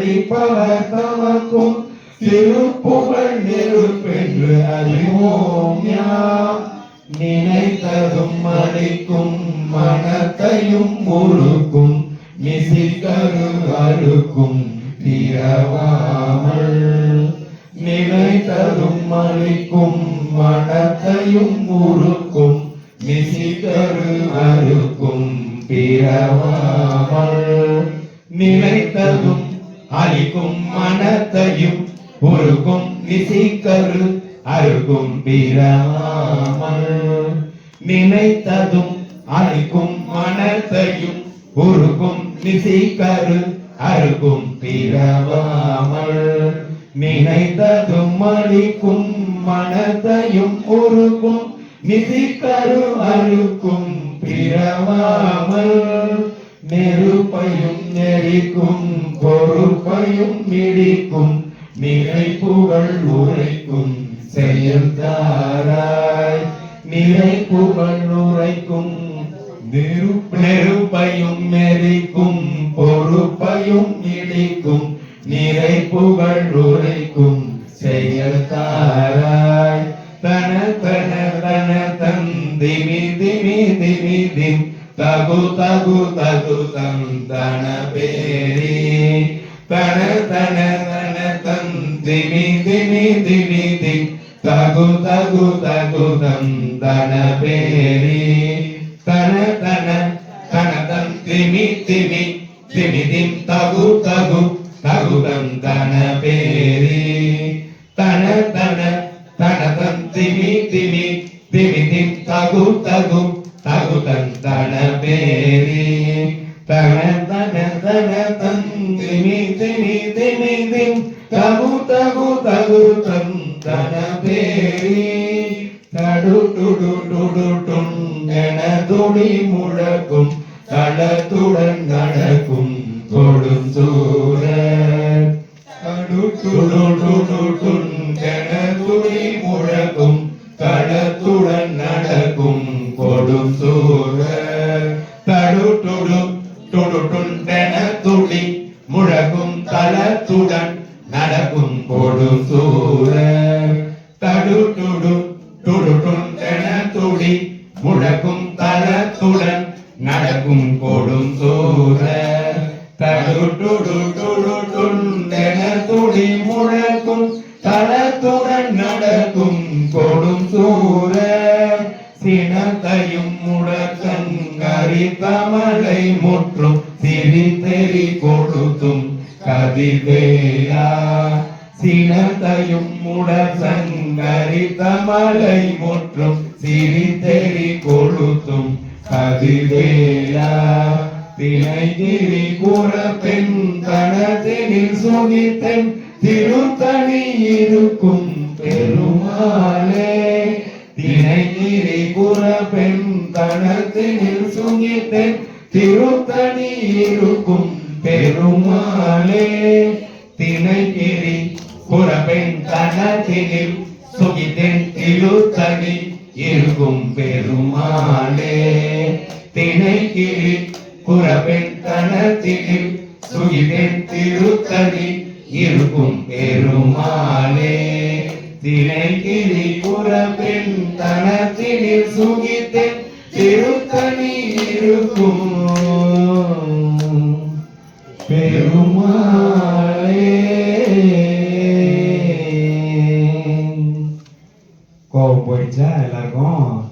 படிப்பவர் தமக்கும் திருப்புகழ் நெருப்பென்று அறிவோம் யாம். நினைத்ததும் அடிக்கும் மனத்தையும் முழுக்கும் மிசிக்கரு அழுக்கும் பிறவாமல் நினைத்ததும் அளிக்கும் மனத்தையும் முறுக்கும் மிசிக்கரு அறுக்கும் பிறவாமல் நினைத்ததும் அழிக்கும் மனத்தையும் உருக்கும் விசிக்கரு அருக்கும் பிறவாமல் நினைத்ததும் அழிக்கும் மனத்தையும் உருக்கும் விசிக்கரு அருக்கும் பிறவாமல் நினைத்ததும் அழிக்கும் மனத்தையும் உருக்கும் நிதிக்கரு அழுக்கும் பிறவாமல் நெருப்பையும் நெறிக்கும் பொறுப்பையும் மிடிக்கும் நினைப்புகள் உரைக்கும் செயல்தாராய் நினைப்புகள் உரைக்கும் நெருப்பையும் மெரிக்கும் பொறுப்பையும் இடிக்கும் நிறைப்புகள் உரைக்கும் செயல்தாராய் தன தன தன தந்திமி திமி திமி திம் தகு தகு தகு தந்தன பேரே. தன தன தன தம். திமி திமி திமி திம் தகு தகு தகு தம். தன பேரி. தன தன தன தம். திமி திமி திமி திம் தகு தகு தகு தம். தன பேரி. தன தன தன தம். திமி திமி திமி திம் தகு தகு தகு தம். தன பேரி. தன தன தன தம் திமி. திமி திம் தகு தகு தகு தந்தன பேரி தடு டுடு டுடு டும் என துணி முழக்கும் தளத்துடன் நடக்கும் கொடும் சூரர் தடு டுடு டுடு டும் என துணி முழக்கும் தளத்துடன் நடக்கும் கொடும் சூரர் தடு கொடும் சூரர் தடு டுடு முழக்கும் தளத்துடன் நடக்கும் கொடும் சூரர் சினத்தையும் முழக்கங்கரி தமிழை முற்றும் சிரித்தெறி கொடுத்தும் கதிர்வேலா. சினத்தையும் முழக்கங்கரி தமிழை முற்றும் சிரித்தெறி கொடுத்தும் கதிர்வேலா திணைகிரி கூற பெண் கணத்தினில் சுகித்தன் திருத்தணி இருக்கும் பெருமாளே. திணைகிரி கூற பெண் கணத்தினில் சுகித்தன் திருத்தணி இருக்கும் பெருமாளே. திணைகிரி புறப்பெண் பெண் கணத்தினில் சுகித்தன் இருக்கும் பெருமாளே. திணைகிரி குறவெண் கணத்தினில் சுகிதென் திருத்தணி இருக்கும் பெருமாளே. திணைக்கிழி குறவெண் கணத்தினில் சுகிதென் திருத்தணி இருக்கும் பெருமாளே Como pues ya el argón.